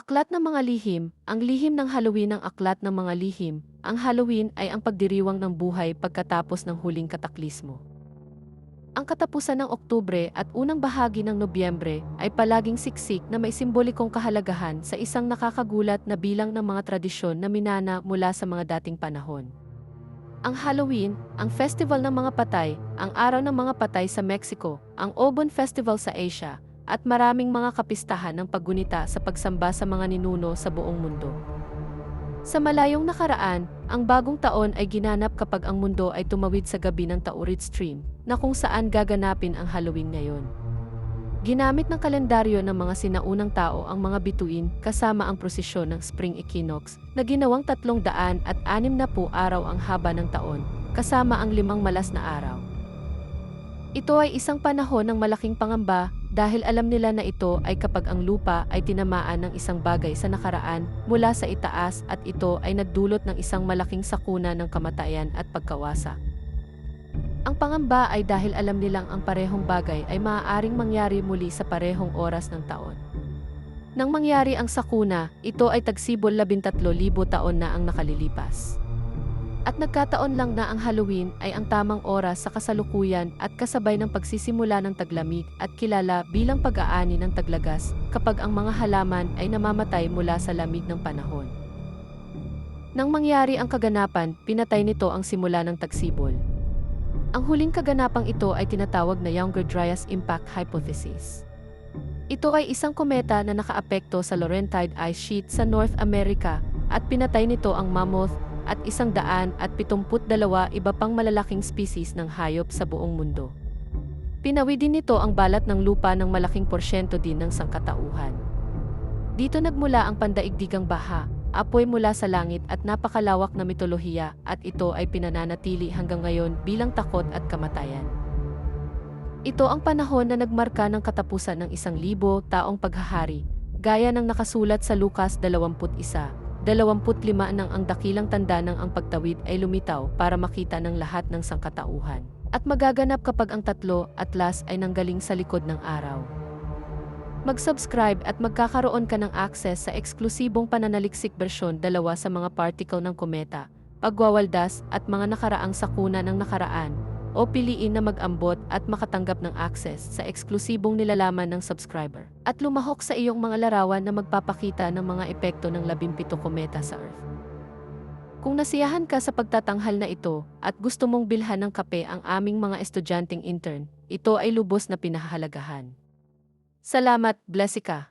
Aklat ng mga lihim, ang lihim ng Halloween ng aklat ng mga lihim. Ang Halloween ay ang pagdiriwang ng buhay pagkatapos ng huling kataklismo. Ang katapusan ng Oktubre at unang bahagi ng Nobyembre ay palaging siksik na may simbolikong kahalagahan sa isang nakakagulat na bilang ng mga tradisyon na minana mula sa mga dating panahon. Ang Halloween, ang festival ng mga patay, ang araw ng mga patay sa Mexico, ang Obon Festival sa Asia, at maraming mga kapistahan ng paggunita sa pagsamba sa mga ninuno sa buong mundo. Sa malayong nakaraan, ang bagong taon ay ginanap kapag ang mundo ay tumawid sa gabi ng Taurid Stream, na kung saan gaganapin ang Halloween ngayon. Ginamit ng kalendaryo ng mga sinaunang tao ang mga bituin kasama ang prosesyon ng Spring Equinox na ginawang tatlong daan at anim na po araw ang haba ng taon, kasama ang limang malas na araw. Ito ay isang panahon ng malaking pangamba dahil alam nila na ito ay kapag ang lupa ay tinamaan ng isang bagay sa nakaraan mula sa itaas at ito ay nagdulot ng isang malaking sakuna ng kamatayan at pagkawasa. Ang pangamba ay dahil alam nilang ang parehong bagay ay maaaring mangyari muli sa parehong oras ng taon. Nang mangyari ang sakuna, ito ay tagsibol 13,000 taon na ang nakalilipas. At nagkataon lang na ang Halloween ay ang tamang oras sa kasalukuyan at kasabay ng pagsisimula ng taglamig at kilala bilang pag-aani ng taglagas kapag ang mga halaman ay namamatay mula sa lamig ng panahon. Nang mangyari ang kaganapan, pinatay nito ang simula ng tagsibol. Ang huling kaganapang ito ay tinatawag na Younger Dryas Impact Hypothesis. Ito ay isang kometa na nakaapekto sa Laurentide Ice Sheet sa North America at pinatay nito ang mammoth at isang daan at pitumput dalawa iba pang malalaking species ng hayop sa buong mundo. Pinawi din nito ang balat ng lupa ng malaking porsyento din ng sangkatauhan. Dito nagmula ang pandaigdigang baha, apoy mula sa langit at napakalawak na mitolohiya at ito ay pinananatili hanggang ngayon bilang takot at kamatayan. Ito ang panahon na nagmarka ng katapusan ng isang libo taong paghahari, gaya ng nakasulat sa Lucas 21, 25 nang ang dakilang tanda ng ang pagtawid ay lumitaw para makita ng lahat ng sangkatauhan. At magaganap kapag ang tatlo at last ay nanggaling sa likod ng araw. Mag-subscribe at magkakaroon ka ng access sa eksklusibong pananaliksik bersyon dalawa sa mga particle ng kometa, pagwawaldas at mga nakaraang sakuna ng nakaraan, o piliin na mag-ambot at makatanggap ng access sa eksklusibong nilalaman ng subscriber, at lumahok sa iyong mga larawan na magpapakita ng mga epekto ng 17 kometa sa Earth. Kung nasiyahan ka sa pagtatanghal na ito at gusto mong bilhan ng kape ang aming mga estudyanteng intern, ito ay lubos na pinahahalagahan. Salamat, Blessica.